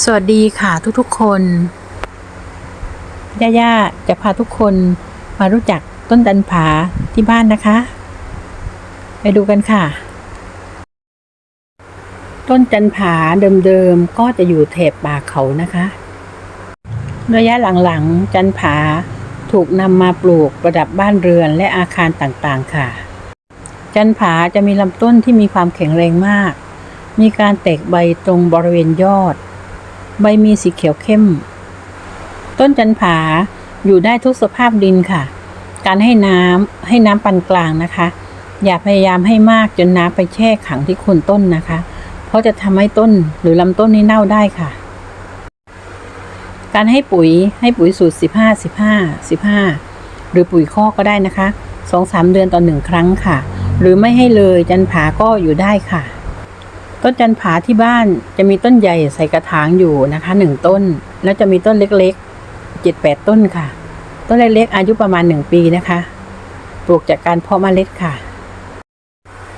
สวัสดีค่ะทุกๆคนย่าย่าจะพาทุกคนมารู้จักต้นจันผาที่บ้านนะคะ ไปดูกันค่ะ ต้นจันผาเดิมๆก็จะอยู่แถบป่าเขานะคะ ระยะหลังๆ จันผาถูกนำมาปลูกประดับบ้านเรือนและอาคารต่างๆค่ะ จันผาจะมีลำต้นที่มีความแข็งแรงมาก มีการแตกใบตรงบริเวณยอด ใบมีสีเขียวเข้ม ต้นจันผาอยู่ได้ทุกสภาพดินค่ะ การให้น้ำให้น้ำปานกลางนะคะ อย่าพยายามให้มากจนน้ำไปแช่ขังที่โคนต้นนะคะ เพราะจะทำให้ต้นหรือลำต้นนี้เน่าได้ค่ะ การให้ปุ๋ยให้ปุ๋ยสูตร 15 15 15 หรือปุ๋ยคอกก็ได้นะคะ 2-3 เดือนต่อหนึ่งครั้งค่ะ หรือไม่ให้เลยจันผาก็อยู่ได้ค่ะ ต้นจันผาที่บ้านจะมีต้นใหญ่ใส่กระถางอยู่นะคะหนึ่งต้น แล้วจะมีต้นเล็กๆเจ็ดแปดต้นค่ะ ต้นเล็กๆอายุประมาณหนึ่งปีนะคะ ปลูกจากการเพาะเมล็ดค่ะ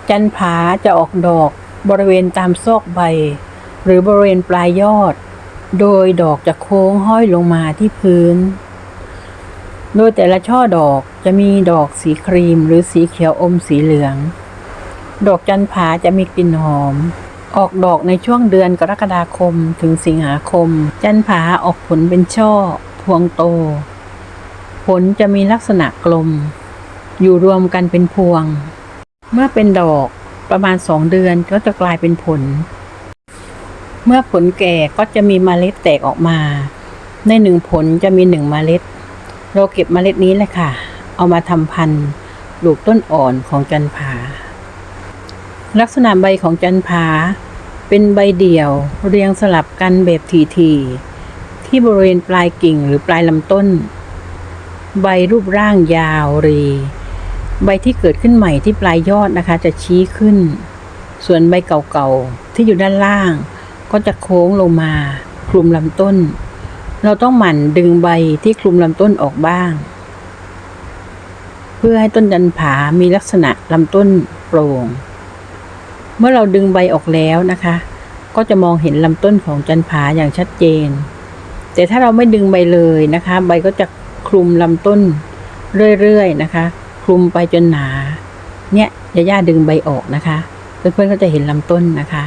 จันผาจะออกดอกบริเวณตามซอกใบ หรือบริเวณปลายยอด โดยดอกจะโค้งห้อยลงมาที่พื้น โดยแต่ละช่อดอกจะมีดอกสีครีมหรือสีเขียวอมสีเหลือง ดอกจันผาจะมีกลิ่นหอม ออกดอกในช่วงเดือนกรกฎาคมถึงสิงหาคม จันผาออกผลเป็นช่อ พวงโต ผลจะมีลักษณะกลม อยู่รวมกันเป็นพวง เมื่อเป็นดอกประมาณสองเดือนก็จะกลายเป็นผล เมื่อผลแก่ก็จะมีเมล็ดแตกออกมา ในหนึ่งผลจะมีหนึ่งเมล็ด เราเก็บเมล็ดนี้แหละค่ะ เอามาทำพันธุ์ปลูกต้นอ่อนของจันผาลักษณะใบของจันผา เป็นใบเดี่ยว เรียงสลับกันแบบทีๆที่บริเวณปลายกิ่งหรือปลายลำต้น ใบรูปร่างยาวรี ใบที่เกิดขึ้นใหม่ที่ปลายยอดนะคะ จะชี้ขึ้น ส่วนใบเก่าๆที่อยู่ด้านล่าง ก็จะโค้งลงมา คลุมลำต้น เราต้องหมั่นดึงใบที่คลุมลำต้นออกบ้าง เพื่อให้ต้นจันผามีลักษณะลำต้นโปร่ง เมื่อเราดึงใบออกแล้วนะคะ ก็จะมองเห็นลำต้นของจันผาอย่างชัดเจน แต่ถ้าเราไม่ดึงใบเลยนะคะ ใบก็จะคลุมลำต้นเรื่อยๆนะคะ คลุมไปจนหนา เนี่ยยาย่าดึงใบออกนะคะ เพื่อนๆก็จะเห็นลำต้นนะคะ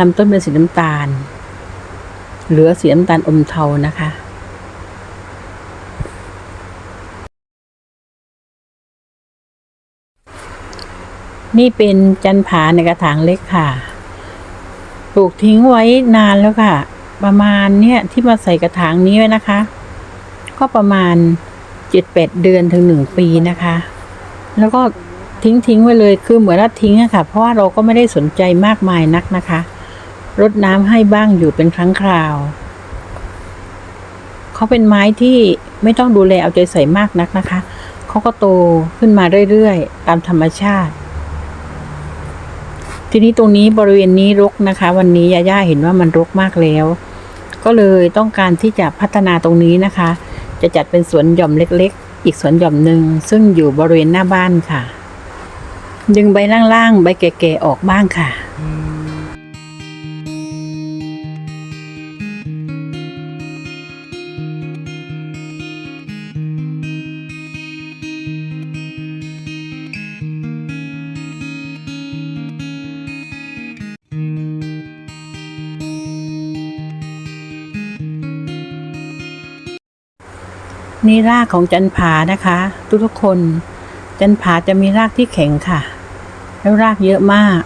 ลำต้นเป็นสีน้ำตาล เหลือสีน้ำตาลอมเทานะคะ นี่เป็นจันผาในกระถางเล็กค่ะ ปลูกทิ้งไว้นานแล้วค่ะ ประมาณเนี่ยที่มาใส่กระถางนี้ไว้นะคะ ก็ประมาณเจ็ดแปดเดือนถึงหนึ่งปีนะคะ แล้วก็ทิ้งทิ้งไว้เลยคือเหมือนว่าทิ้งอะค่ะ เพราะว่าเราก็ไม่ได้สนใจมากมายนักนะคะรดน้ำให้บ้างอยู่เป็นครั้งคราว เขาเป็นไม้ที่ไม่ต้องดูแลเอาใจใส่มากนักนะคะ เขาก็โตขึ้นมาเรื่อยๆ ตามธรรมชาติ ทีนี้ตรงนี้บริเวณนี้รกนะคะ วันนี้ยาย่าเห็นว่ามันรกมากแล้ว ก็เลยต้องการที่จะพัฒนาตรงนี้นะคะ จะจัดเป็นสวนหย่อมเล็ก ๆ อีกสวนหย่อมหนึ่งซึ่งอยู่บริเวณหน้าบ้านค่ะ ดึงใบล่างๆใบแก่ๆออกบ้างค่ะ นี่รากของจันผานะคะ ทุกๆคน จันผาจะมีรากที่แข็งค่ะ แล้วรากเยอะมาก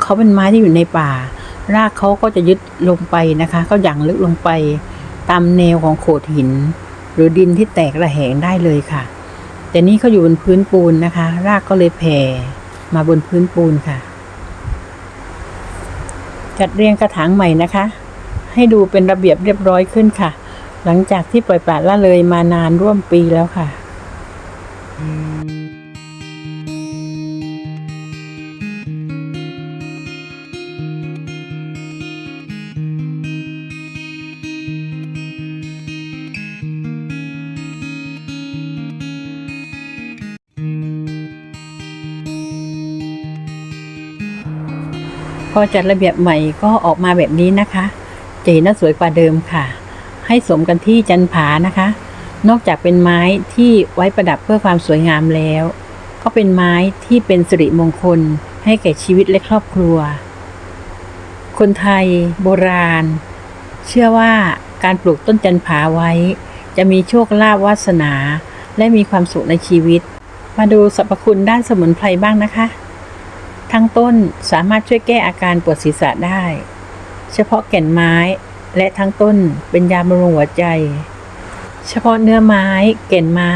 เขาเป็นไม้ที่อยู่ในป่า รากเขาก็จะยึดลงไปนะคะ ก็หยั่งลึกลงไป ตามแนวของโขดหิน หรือดินที่แตกระแหงได้เลยค่ะ แต่นี่เขาอยู่บนพื้นปูนนะคะ รากก็เลยแผ่มาบนพื้นปูนค่ะ จัดเรียงกระถางใหม่นะคะ ให้ดูเป็นระเบียบเรียบร้อยขึ้นค่ะ หลังจากที่ปล่อยปละละเลยมานานร่วมปีแล้วค่ะ พอจัดระเบียบใหม่ก็ออกมาแบบนี้นะคะจะเห็นว่าสวยกว่าเดิมค่ะ ให้สมกันที่จันผานะคะ นอกจากเป็นไม้ที่ไว้ประดับเพื่อความสวยงามแล้ว ก็เป็นไม้ที่เป็นสิริมงคลให้แก่ชีวิตและครอบครัว คนไทยโบราณ เชื่อว่าการปลูกต้นจันผาไว้ จะมีโชคลาภวาสนา และมีความสุขในชีวิต มาดูสรรพคุณด้านสมุนไพรบ้างนะคะ ทั้งต้นสามารถช่วยแก้อาการปวดศีรษะได้ เฉพาะแก่นไม้ และทั้งต้นเป็นยาบำรุงหัวใจ เฉพาะเนื้อไม้แก่นไม้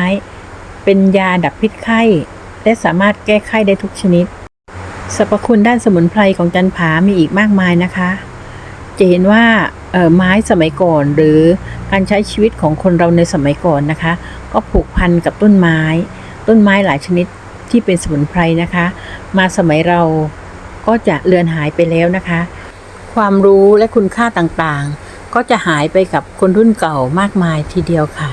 เป็นยาดับพิษไข้ และสามารถแก้ไข้ได้ทุกชนิดสรรพคุณด้านสมุนไพรของจันผามีอีกมากมายนะคะ จะเห็นว่าเออไม้สมัยก่อนหรือการใช้ชีวิตของคนเราในสมัยก่อนนะคะ ก็ผูกพันกับต้นไม้ ต้นไม้หลายชนิดที่เป็นสมุนไพรนะคะ มาสมัยเราก็จะเลือนหายไปแล้วนะคะ ความรู้และคุณค่าต่างๆ ก็จะหายไปกับคนรุ่นเก่ามากมายทีเดียวค่ะ